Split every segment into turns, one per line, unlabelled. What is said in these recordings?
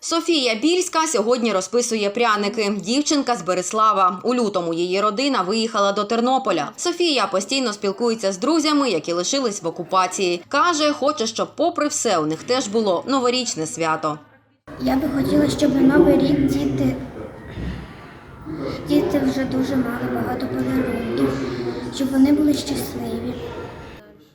Софія Більська сьогодні розписує пряники. Дівчинка з Береслава. У лютому її родина виїхала до Тернополя. Софія постійно спілкується з друзями, які лишились в окупації. Каже, хоче, щоб, попри все, у них теж було новорічне свято.
Я би хотіла, щоб на Новий рік діти, діти вже дуже мали багато подарунків, щоб вони були щасливі.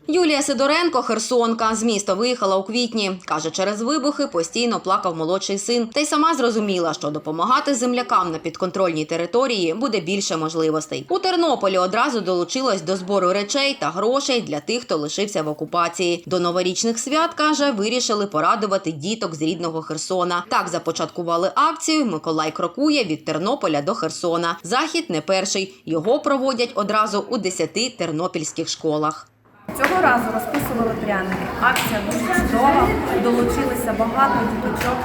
Юлія Сидоренко, Херсонка, з міста виїхала у квітні. Каже, через вибухи постійно плакав молодший син. Та й сама зрозуміла, що допомагати землякам на підконтрольній території буде більше можливостей. У Тернополі одразу долучилась до збору речей та грошей для тих, хто лишився в окупації. До новорічних свят каже, вирішили порадувати діток з рідного Херсона. Так започаткували акцію. Миколай крокує від Тернополя до Херсона. Захід не перший. Його проводять одразу у 10 тернопільських школах.
Цього разу розписували пряники. Акція дуже чудова, долучилися багато діточок,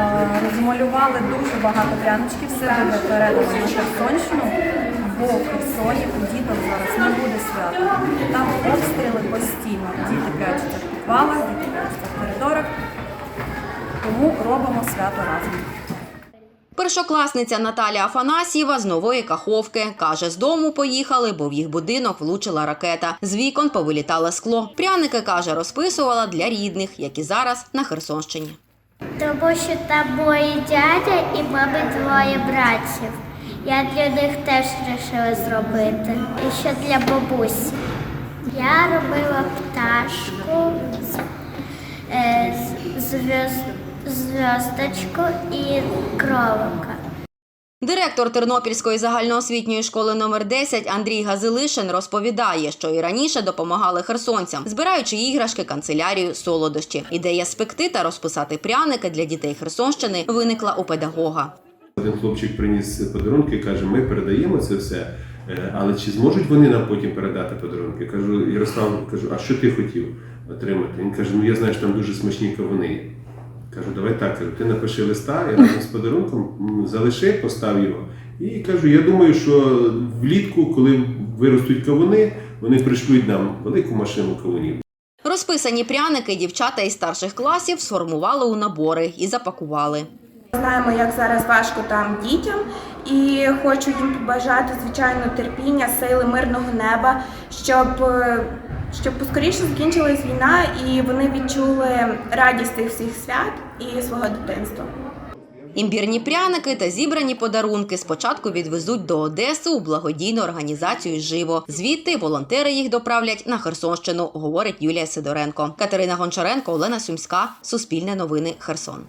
е, розмалювали дуже багато пряничків, все буде передано на Херсонщину, бо в Херсоні у діток зараз не буде свята. Там обстріли постійно. Діти прячуться в підвалах, діти прячуться в коридорах. Тому робимо свято разом.
Першокласниця Наталя Афанасьєва з нової каховки каже, з дому поїхали, бо в їх будинок влучила ракета. З вікон повилітало скло. Пряники каже, розписувала для рідних, які зараз на Херсонщині.
Тому що там мої дядя і мами двоє братів. Я для них теж вирішила зробити. І ще для бабусі. Я робила пташку, з- е, з- зв'яз- зв'язочку і кролика.
Директор Тернопільської загальноосвітньої школи номер 10 Андрій Газилишин розповідає, що і раніше допомагали херсонцям, збираючи іграшки, канцелярію, солодощі. Ідея спекти та розписати пряники для дітей Херсонщини виникла у педагога.
Один хлопчик приніс подарунки, каже, ми передаємо це все, е, але чи зможуть вони нам потім передати подарунки? Кажу, Ярослав, кажу, а що ти хотів отримати? Він каже, ну я знаю, що там дуже смачні кавуни. Кажу, давай так, кажу, ти напиши листа і разом з подарунком залиши, постав його. І кажу, я думаю, що влітку, коли виростуть кавуни, вони пришлють нам велику машину кавунів.
Розписані пряники дівчата із старших класів сформували у набори і запакували.
Знаємо, як зараз важко там дітям, і хочу їм побажати звичайно терпіння, сили, мирного неба, щоб, е, щоб поскоріше закінчилась війна і вони відчули радість цих всіх свят і свого дитинства.
Імбірні пряники та зібрані подарунки спочатку відвезуть до Одеси у благодійну організацію Живо. Звідти волонтери їх доправлять на Херсонщину, говорить Юлія Сидоренко. Катерина Гончаренко, Олена Сумська, Суспільне новини, Херсон.